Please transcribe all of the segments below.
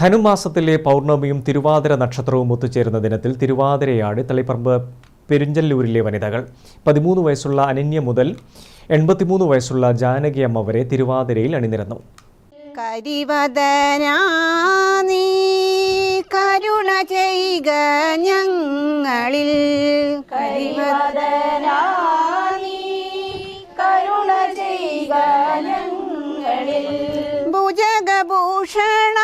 ധനുമാസത്തിലെ പൗർണമിയും തിരുവാതിര നക്ഷത്രവും ഒത്തുചേരുന്ന ദിനത്തിൽ തിരുവാതിരയാട് തളിപ്പറമ്പ് പെരിഞ്ചല്ലൂരിലെ വനിതകൾ പതിമൂന്ന് വയസ്സുള്ള അനന്യ മുതൽ എൺപത്തിമൂന്ന് വയസ്സുള്ള ജാനകി അമ്മ വരെ തിരുവാതിരയിൽ അണിനിരന്നു. കരുണ ചെയ്യുക ഞങ്ങളിൽ. കരുണ ചെയ്യുക ഞങ്ങളിൽ. ഭുജഗഭൂഷണ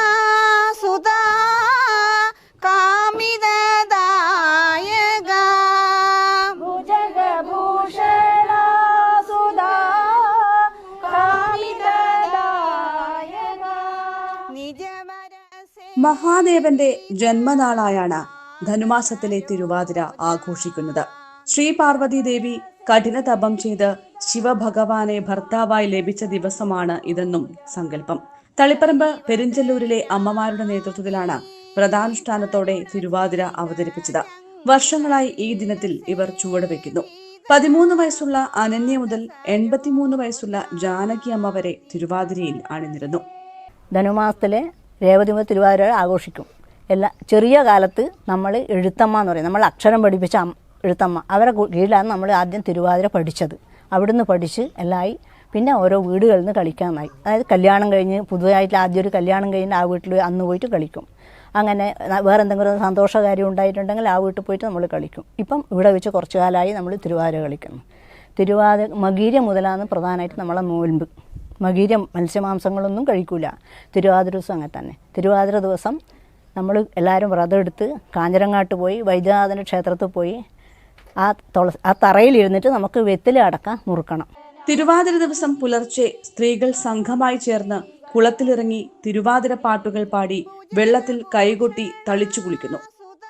മഹാദേവന്റെ ജന്മനാളായാണ് ധനുമാസത്തിലെ തിരുവാതിര ആഘോഷിക്കുന്നത്. ശ്രീ പാർവതി ദേവി കഠിന തപം ചെയ്ത് ശിവഭഗവാനെ ഭർത്താവായി ലഭിച്ച ദിവസമാണ് ഇതെന്നും സങ്കല്പം. തളിപ്പറമ്പ് പെരിഞ്ചല്ലൂരിലെ അമ്മമാരുടെ നേതൃത്വത്തിലാണ് വ്രതാനുഷ്ഠാനത്തോടെ തിരുവാതിര അവതരിപ്പിച്ചത്. വർഷങ്ങളായി ഈ ദിനത്തിൽ ഇവർ ചുവട് ചുവടുവെക്കുന്നു. പതിമൂന്ന് വയസ്സുള്ള അനന്യ മുതൽ എൺപത്തിമൂന്ന് വയസ്സുള്ള ജാനകി അമ്മ വരെ തിരുവാതിരയിൽ അണിനിരുന്നു ധനുമാസത്തിലെ രേവതിമ തിരുവാതിര ആഘോഷിക്കും. എല്ലാ ചെറിയ കാലത്ത് നമ്മൾ എഴുത്തമ്മ എന്ന് പറയും. നമ്മൾ അക്ഷരം പഠിപ്പിച്ച എഴുത്തമ്മ. അവരെ കീഴിലാണ് നമ്മൾ ആദ്യം തിരുവാതിര പഠിച്ചത്. അവിടുന്ന് പഠിച്ച് എല്ലായി. പിന്നെ ഓരോ വീടുകളിൽ നിന്ന് കളിക്കാനായി. അതായത് കല്യാണം കഴിഞ്ഞ് പുതുതായിട്ട് ആദ്യം ഒരു കല്യാണം കഴിഞ്ഞ് ആ വീട്ടിൽ അന്ന് പോയിട്ട് കളിക്കും. അങ്ങനെ വേറെ എന്തെങ്കിലും സന്തോഷകാര്യം ഉണ്ടായിട്ടുണ്ടെങ്കിൽ ആ വീട്ടിൽ പോയിട്ട് നമ്മൾ കളിക്കും. ഇപ്പം ഇവിടെ വെച്ച് കുറച്ചു കാലമായി നമ്മൾ തിരുവാതിര കളിക്കുന്നു. തിരുവാതിര മകീര മുതലാണ് പ്രധാനമായിട്ട് നമ്മളെ നോൽമ്പ്. മകീര മത്സ്യമാംസങ്ങളൊന്നും കഴിക്കൂല. തിരുവാതിര ദിവസം അങ്ങനെ തന്നെ. തിരുവാതിര ദിവസം നമ്മൾ എല്ലാവരും വ്രതം എടുത്ത് കാഞ്ഞിരങ്ങാട്ട് പോയി വൈദ്യനാഥന ക്ഷേത്രത്തിൽ പോയി ആ തുള ആ തറയിലിരുന്നിട്ട് നമുക്ക് വെത്തില അടക്കം മുറുക്കണം. തിരുവാതിര ദിവസം പുലർച്ചെ സ്ത്രീകൾ സംഘമായി ചേർന്ന് കുളത്തിലിറങ്ങി തിരുവാതിര പാട്ടുകൾ പാടി വെള്ളത്തിൽ കൈകൊട്ടി തളിച്ചു കുളിക്കുന്നു.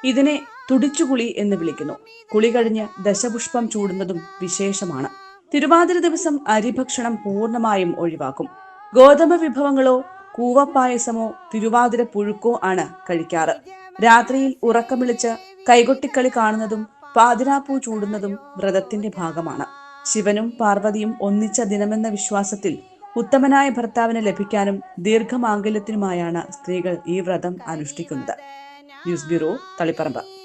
ഇതിനെ തുടിച്ചുകുളി എന്ന് വിളിക്കുന്നു. കുളി കഴിഞ്ഞ് ദശപുഷ്പം ചൂടുന്നതും വിശേഷമാണ്. തിരുവാതിര ദിവസം അരിഭക്ഷണം പൂർണമായും ഒഴിവാക്കും. ഗോതമ്പ് വിഭവങ്ങളോ കൂവപ്പായസമോ തിരുവാതിര പുഴുക്കോ ആണ് കഴിക്കാറ്. രാത്രിയിൽ ഉറക്കം വിളിച്ച് കൈകൊട്ടിക്കളി കാണുന്നതും പാതിരാപ്പൂ ചൂടുന്നതും വ്രതത്തിന്റെ ഭാഗമാണ്. ശിവനും പാർവതിയും ഒന്നിച്ച ദിനമെന്ന വിശ്വാസത്തിൽ ഉത്തമനായ ഭർത്താവിന് ലഭിക്കാനും ദീർഘമാംഗല്യത്തിനുമായാണ് സ്ത്രീകൾ ഈ വ്രതം അനുഷ്ഠിക്കുന്നത്. News bureau Taliparamba.